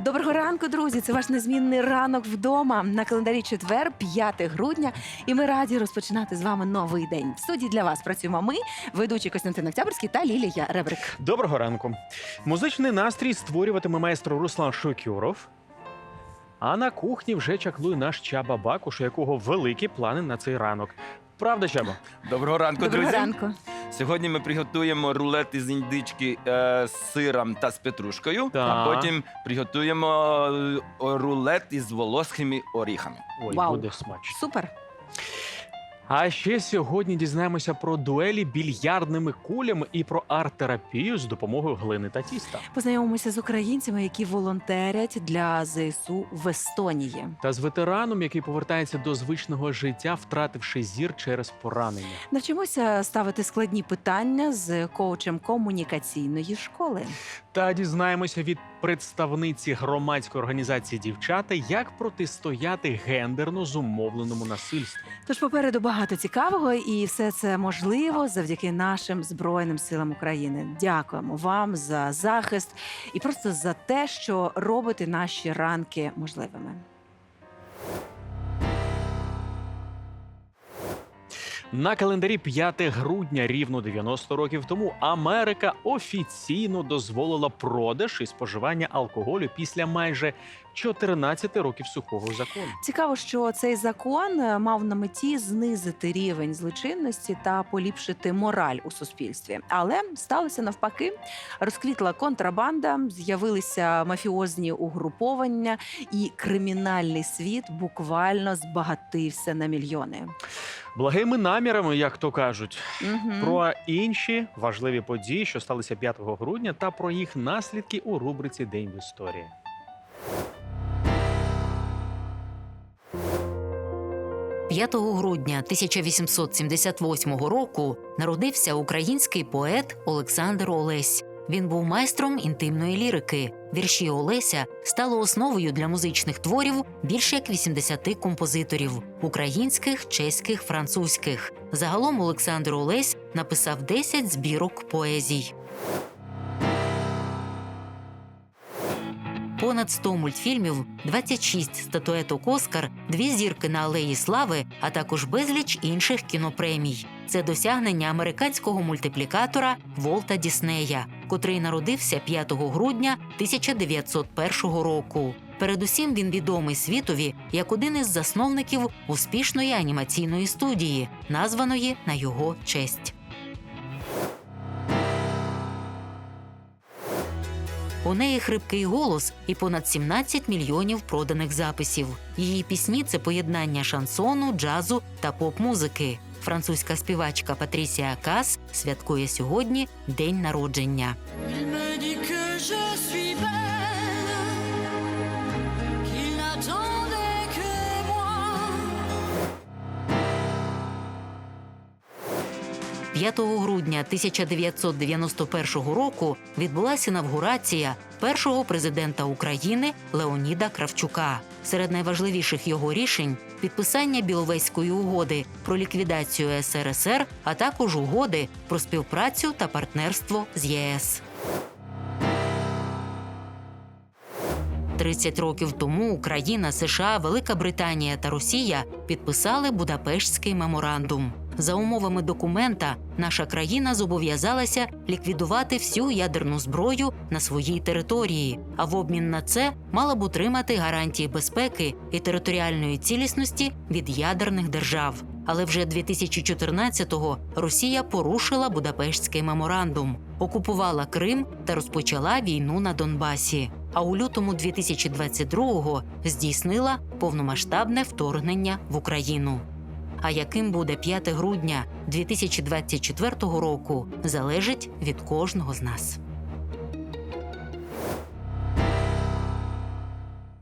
Доброго ранку, друзі! Це ваш незмінний ранок вдома. На календарі четвер, 5 грудня. І ми раді розпочинати з вами новий день. В студії для вас працюємо ми, ведучі Костянтин Октябрьський та Лілія Ребрик. Доброго ранку. Музичний настрій створюватиме майстро Руслан Шокюров. А на кухні вже чаклує наш Чаба Бакуш, у якого великі плани на цей ранок. Правда, Чаба? Доброго ранку, Доброго друзі. ранку. Сьогодні ми приготуємо рулет із індички е, з сиром та з петрушкою, Так. а потім приготуємо е, рулет із волоскими оріхами. Ой, Вау. буде смачно. Супер. А ще сьогодні дізнаємося про дуелі більярдними кулями і про арт-терапію з допомогою глини та тіста. Познайомимося з українцями, які волонтерять для ЗСУ в Естонії. Та з ветераном, який повертається до звичного життя, втративши зір через поранення. Навчимося ставити складні питання з коучем комунікаційної школи. Та дізнаємося від представниці громадської організації дівчата, як протистояти гендерно зумовленому насильству. Тож попереду багато цікавого, і все це можливо завдяки нашим збройним силам України. Дякуємо вам за захист і просто за те, що робите наші ранки можливими. На календарі 5 грудня, рівно 90 років тому, Америка офіційно дозволила продаж і споживання алкоголю після майже 14 років сухого закону. Цікаво, що цей закон е, мав на меті знизити рівень злочинності та поліпшити мораль у суспільстві. Але сталося навпаки, розквітла контрабанда, з'явилися мафіозні угруповання, і кримінальний світ буквально збагатився на мільйони. Благими намірами, як то кажуть, Мгм. про інші важливі події, що сталися 5 грудня, та про їх наслідки у рубриці День в історії. – 5 грудня 1878 року народився український поет Олександр Олесь. Він був майстром інтимної лірики. Вірші Олеся стали основою для музичних творів більше як 80 композиторів українських, чеських, французьких. Загалом Олександр Олесь написав 10 збірок поезій. Понад 100 мультфільмів, 26 статуеток Оскар, дві зірки на алеї слави, а також безліч інших кінопремій. Це досягнення американського мультиплікатора Волта Діснея, котрий народився 5 грудня 1901 року. Передусім він відомий світові як один із засновників успішної анімаційної студії, названої на його честь. У неї хрипкий голос і понад 17 мільйонів проданих записів. Її пісні це поєднання шансону, джазу та поп-музики. Французька співачка Патрісія Кас святкує сьогодні день народження. 5 грудня 1991 року відбулася інавгурація першого президента України Леоніда Кравчука. Серед найважливіших його рішень підписання Біловезької угоди про ліквідацію СРСР, а також угоди про співпрацю та партнерство з ЄС. 30 років тому Україна, США, Велика Британія та Росія підписали Будапештський меморандум. За умовами документа, наша країна зобов'язалася ліквідувати всю ядерну зброю на своїй території, а в обмін на це мала б утримати гарантії безпеки і територіальної цілісності від ядерних держав. Але вже 2014-го Росія порушила Будапештський меморандум, окупувала Крим та розпочала війну на Донбасі. А у лютому 2022-го здійснила повномасштабне вторгнення в Україну. А яким буде 5 грудня 2024 року, залежить від кожного з нас.